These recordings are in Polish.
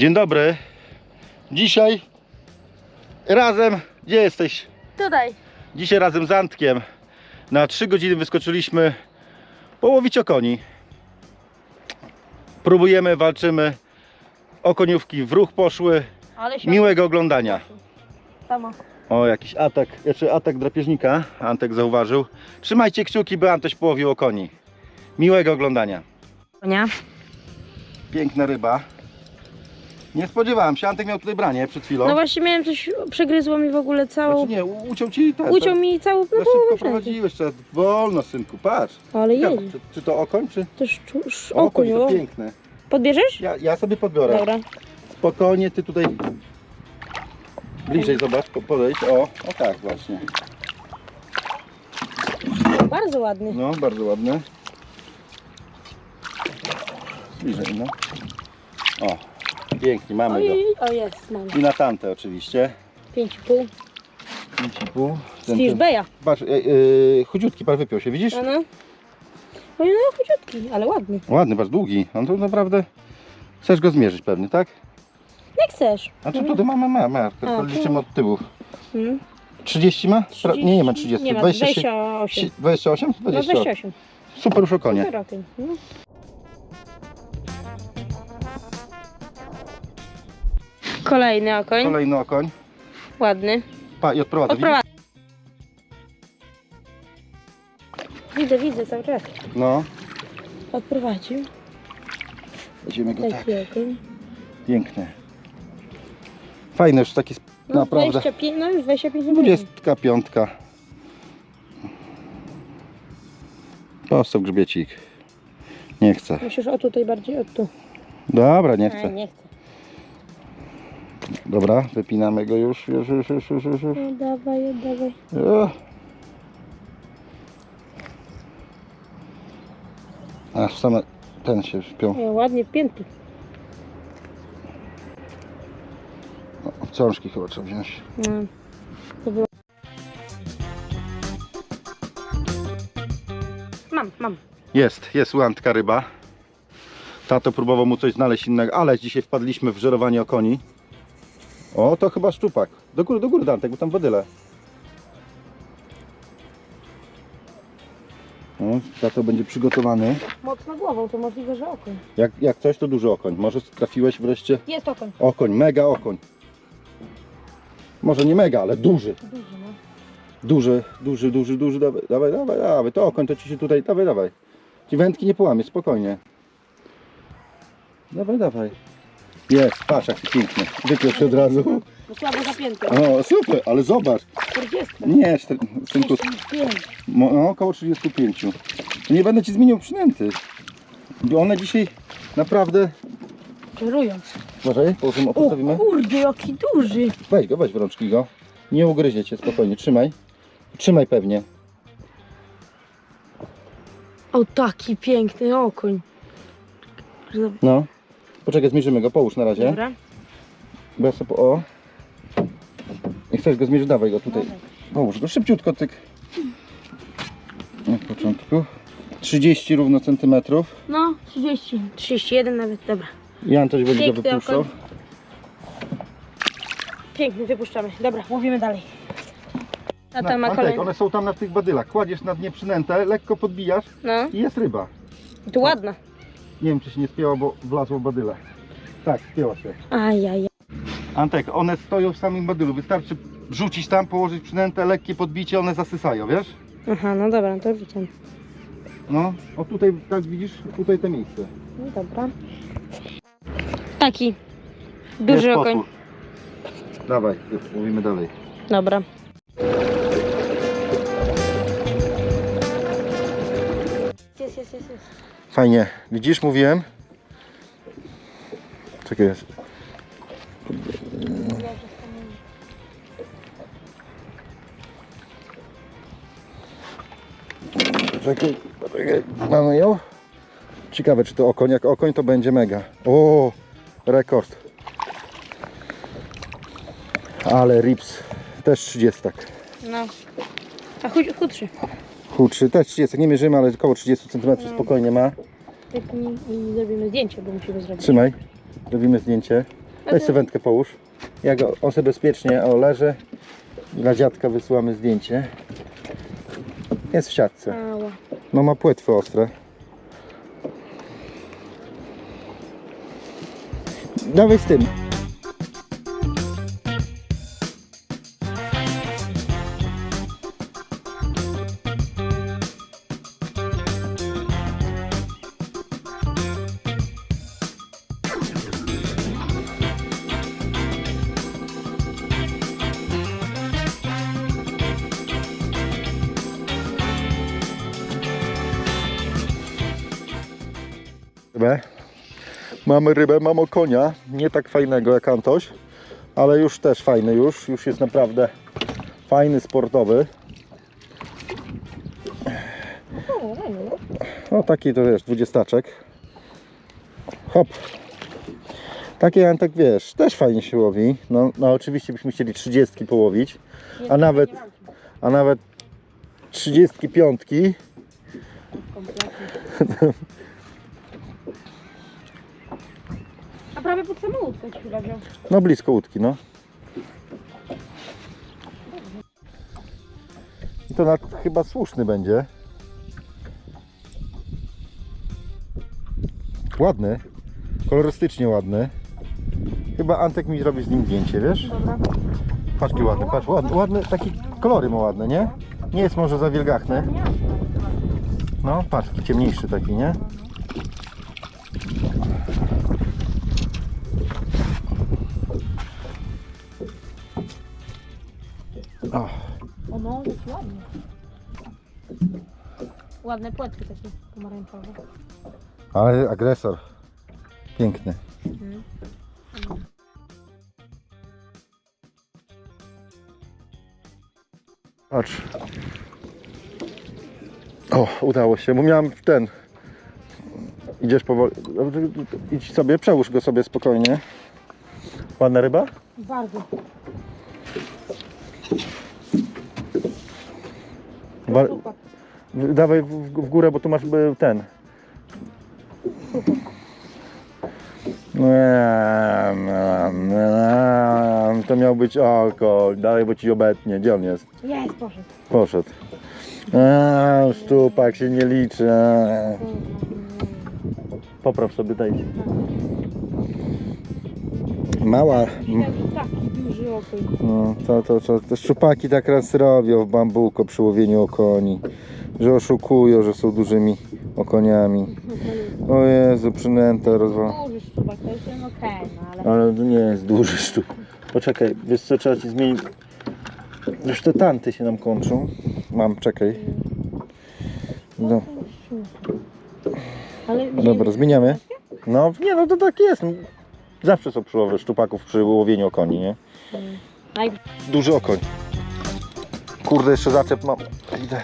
Dzień dobry. Dzisiaj razem, gdzie jesteś? Tutaj. Dzisiaj razem z Antkiem na 3 godziny wyskoczyliśmy połowić okoni. Próbujemy, walczymy. Okoniówki w ruch poszły. Miłego oglądania. Samo. O, jakiś atak, jeszcze atak drapieżnika. Antek zauważył. Trzymajcie kciuki, by Antoś połowił okoni. Miłego oglądania. Konia. Piękna ryba. Nie spodziewałem się, Antek miał tutaj branie przed chwilą. No właśnie miałem coś, przegryzło mi w ogóle całą, Znaczy nie, u- uciął ci ten. uciął ten- mi całą Za no, szybko połowę wszędzie. prowadziłeś, trzeba wolno synku, patrz. Ale Ciekawe, jedzie. czy, czy to okoń, czy... To szczu- sz- to piękne. Podbierzesz? Ja, ja sobie podbiorę. Dobra. Spokojnie, ty tutaj bliżej zobacz, po- podejdź. O, o tak właśnie. Bardzo ładny. No, bardzo ładne. Bliżej, no. O, pięknie, mamy go. O jest, mam. I na tamte oczywiście. 5,5. 5,5. Z Ten- ten- Fishbeja. Patrz, e, e, chudziutki, patrz, wypiął się, widzisz? No, no. No chudziutki, ale ładny. Ładny, patrz, długi. On to naprawdę... Chcesz go zmierzyć pewnie, tak? Jak chcesz. A czy tutaj mamy, ma, ma, tylko tu. liczymy od tyłu. Hmm. 30 ma? Nie, nie ma 30. Nie ma, 26 28. 28? No 20. 28. Super już o konie. Super okoń. No. Kolejny okoń. Kolejny okoń. Ładny. Pa, i odprowadzę. Odprowadzę. Widzę, widzę cały czas. No, Odprowadził. weźmiemy go tak. Taki okoń. Piękny. Fajny już taki No, naprawdę. 25, no już 25 minut. 25. Postał grzbiecik. Nie chcę. Musisz o tutaj bardziej, o tu. Dobra, nie A, chcę. nie chcę. Dobra, wypinamy go już, już, już, już, już, już. już. No, dawaj, dawaj. O. Aż same ten się wpiął. O, ładnie wpięty. O, Wciążki chyba trzeba wziąć. No. To było... Mam, mam. Jest, jest łantka ryba. Tato próbował mu coś znaleźć innego, ale dzisiaj wpadliśmy w żerowanie o koni. O, to chyba szczupak. Do góry, do góry Dantek, bo tam wodyle. O, tato będzie przygotowany. Mocno głową, to możliwe, że okoń. Jak, jak coś, to duży okoń. Może trafiłeś wreszcie Jest okoń. okoń, mega okoń. Może nie mega, ale duży. Duży, no. Duży, duży, duży, duży, dawaj, dawaj, dawaj, dawaj. To okoń to ci się tutaj, dawaj, dawaj. Ci wędki nie połamie, spokojnie. Dawaj, dawaj. Jest, patrz jaki piękny. Wypiął się od razu. No słabo zapięty. O, super, ale zobacz. 40. Nie, czter- synku, 35. mo- no, około 35. To nie będę ci zmieniał przynęty. Bo one dzisiaj naprawdę... Czarują. Uważaj, położymy, O postawimy. kurde, jaki duży. Weź go, weź w rączki go. Nie ugryzie cię, spokojnie, trzymaj. Trzymaj pewnie. O, taki piękny okoń. No. Poczekaj, zmierzymy go, połóż na razie. Dobra. Bo ja sobie, o. Jak chcesz go zmierzyć, dawaj go tutaj. Połóż go szybciutko, tyk. Na początku. 30 równo centymetrów. No, 30. 31 nawet, dobra. Jan też będzie go Piękny wypuszczał. okoń. Piękny, wypuszczamy. Dobra, łowimy dalej. Tata Na, ma Antek, kolejny. one są tam na tych badylach. Kładziesz na dnie przynętę, lekko podbijasz No, i jest ryba. to ładna. Nie wiem, czy się nie spięła, bo wlazło w badyle. Tak, spięła się. Ajaj. Antek, one stoją w samym badylu. Wystarczy rzucić tam, położyć przynętę, lekkie podbicie, one zasysają, wiesz? Aha, no dobra, to rzucam. No, o tutaj, tak widzisz, tutaj to miejsce. No dobra. Taki. Duży Jest okoń. potwór. Dawaj, mówimy dalej. Dobra. Jest, jest, jest, jest. Fajnie. Widzisz, mówiłem? Czekaj. jest. Czekaj, czekaj. Mamy ją? Ciekawe, czy to okoń. Jak okoń, to będzie mega. O, rekord. Ale rips też 30. No. A chud, chudszy. Chudszy też 30. Nie mierzymy, ale około 30 cm No. spokojnie ma. Tak i, i zrobimy zdjęcie, bo musimy zrobić. Trzymaj. Robimy zdjęcie. Weź sobie wędkę połóż. Ja go, on sobie bezpiecznie o, leży. Dla dziadka wysyłamy zdjęcie. Jest w siatce. Ała. No ma płetwy ostre. Dawaj z tym. Rybę. Mamy rybę, mamy konia. Nie tak fajnego jak Antoś, ale już też fajny już. Już jest naprawdę fajny, sportowy. No. Taki to wiesz, dwudziestaczek. Hop. Taki Antek wiesz, też fajnie się łowi. No, no oczywiście byśmy chcieli 30 połowić, A nawet- a nawet 35. kompletnie. Prawie pod samą łódkę ci chyba wziął. No blisko łódki, no. I to na, chyba słuszny będzie. Ładny. Kolorystycznie ładny. Chyba Antek mi zrobi z nim zdjęcie, wiesz? Dobra. Patrz jaki ładny, patrz, ładny, ładny, taki kolory ma ładne, nie? Nie jest może za wielgachny. No, patrz, ciemniejszy taki, nie? O, O no, jest ładny. Ładne płetki takie pomarańczowe. ale agresor. Piękny. Mhm. Patrz. O, udało się, bo miałem ten. Idziesz powoli. Idź sobie, przełóż go sobie spokojnie. Ładna ryba? Bardzo. Super. Dawaj w, w, górę, bo tu masz ten. Nie, To miał być oko. Dalej, bo ci obetnie. Gdzie on jest? Jest, poszedł. Poszedł. Eee, szczupak się nie liczy. Popraw sobie, dajcie. Mała. Taki duży. No, to, to, to, to szczupaki tak raz robią w bambuko przy łowieniu okoni. Że oszukują, że są dużymi okoniami. O Jezu, przynęta rozwal. Duży szczupak, to jest okej, no ale... Ale to nie jest duży szczup. Poczekaj, wiesz co, trzeba ci zmienić. Już te tanty się nam kończą. Mam, czekaj. No, Ale dobra, zmieniamy. No, nie no, to tak jest. Zawsze są przyłowy szczupaków przy łowieniu okoni, nie? Naj... Duży okoń. Kurde, jeszcze zaczep mam. Idę.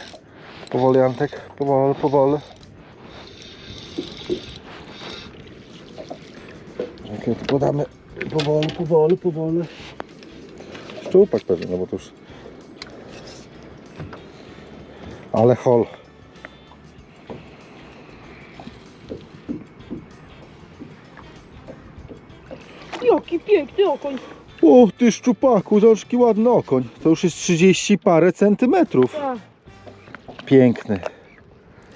Powoli, Antek. Powoli, powoli. Tu podamy. Powoli, powoli, powoli. Szczupak pewnie, no bo to już... Ale hol. Jaki piękny okoń. O, ty szczupaku, zobacz jaki ładny okoń. To już jest 30 parę centymetrów. Tak. Piękny.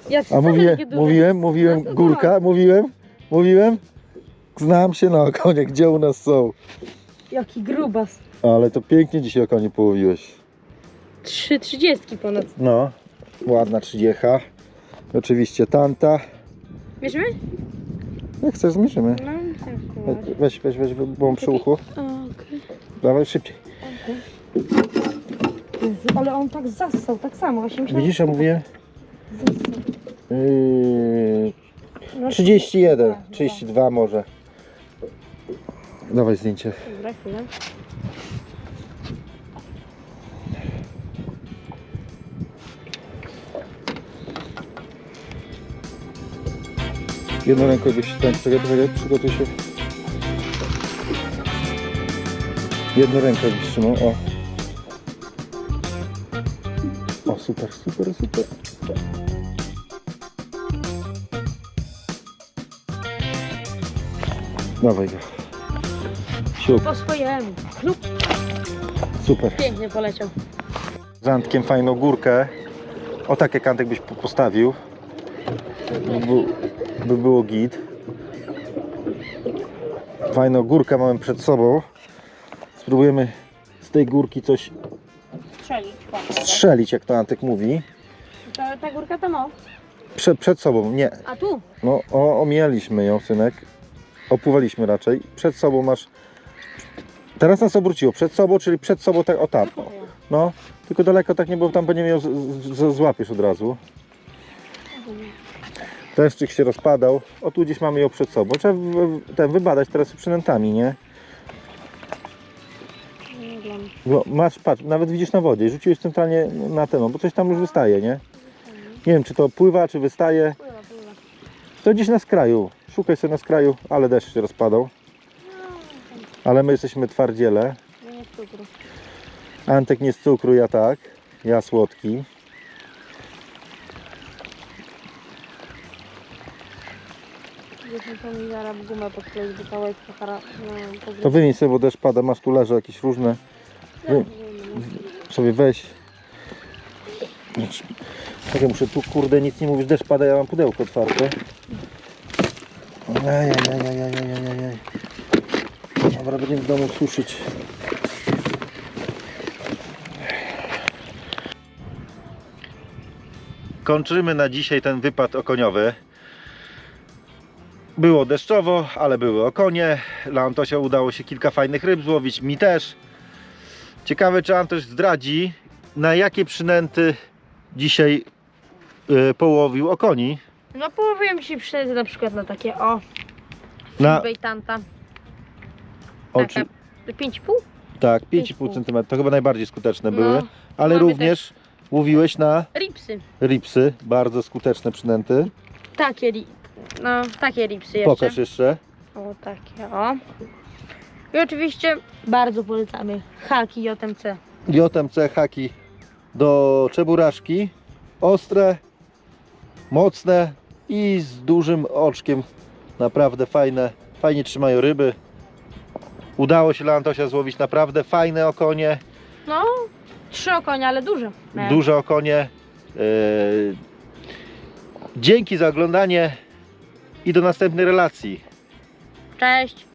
Ja A mówiłem, mówiłem, No to górka, mówiłem, mówiłem. Znam się na okoniach, gdzie u nas są. Jaki grubas. Ale to pięknie dzisiaj okonie połowiłeś. Trzy trzydziestki ponad. No, ładna trzydziecha. Oczywiście tanta. Wiesz my? Jak chcesz, zmierzymy. No. Weź, weź, weź, bo przy uchu. Dawaj szybciej. Jezu, ale on tak zassał, tak samo. Właśnie myślałam, Widzisz, ja mówię yy, No, 31, tak, 32 może. Dawaj zdjęcie. Dobra, chwilę. Jedną ręką byś ten, czekaj, czekaj, przygotuj się. Jedną ręką byś trzymał, o. O, super, super, super. Dawaj go. Siup, Po swojemu. Klub super. pięknie poleciał. Z Antkiem fajną górkę. O tak jak Antek byś po- postawił. By, by było git. Fajną górkę mamy przed sobą. Spróbujemy z tej górki coś Strzelić. strzelić, jak to Antek mówi. Ta, ta górka to no. Prze, przed sobą, nie. A tu? No, o, omijaliśmy ją, synek. Opływaliśmy raczej. Przed sobą masz. Teraz nas obróciło. Przed sobą, czyli przed sobą tak o tam. No, tylko daleko tak nie było, tam będzie miał z, z, złapiesz od razu. Deszczyk się rozpadał. O tu gdzieś mamy ją przed sobą. Trzeba w, w, ten wybadać teraz przynętami, nie? Bo masz, patrz, nawet widzisz na wodzie. Rzuciłeś centralnie na ten, no, bo coś tam już wystaje, nie? Nie wiem, czy to pływa, czy wystaje. Pływa, pływa. To gdzieś na skraju. Szukaj sobie na skraju, ale deszcz się rozpadał. Ale my jesteśmy twardziele. Nie z cukru. Antek nie z cukru, ja tak. Ja słodki. Gdzieś gumę podkleić do. No, To wymień sobie, bo deszcz pada, masz tu leży jakieś różne. Wy- Sobie weź. Tak, ja muszę tu, kurde, nic nie mówisz, deszcz pada, ja mam pudełko otwarte. Ajajajajajajajajaj. Dobra, będziemy w domu suszyć. Kończymy na dzisiaj ten wypad okoniowy. Było deszczowo, ale były okonie. Dla Antosia udało się kilka fajnych ryb złowić, mi też. Ciekawe, czy Antoś zdradzi, na jakie przynęty dzisiaj y, połowił okoni. No połowiłem się przynęty na przykład na takie o. Na- Bejtanta. Oczy, Taka 5,5? tak, 5,5 5,5 cm. To chyba najbardziej skuteczne były. No, Ale mamy również łowiłeś na ripsy. ripsy, bardzo skuteczne przynęty. Takie ri... No, takie ripsy jeszcze. Pokaż jeszcze. O, takie, o. I oczywiście bardzo polecamy haki JMC. JMC haki do czeburaszki. Ostre, mocne i z dużym oczkiem. Naprawdę fajne, fajnie trzymają ryby. Udało się dla Antosia złowić naprawdę fajne okonie, No, trzy okonie, ale duże. Nie. duże okonie. Yy, Dzięki za oglądanie i do następnej relacji. Cześć.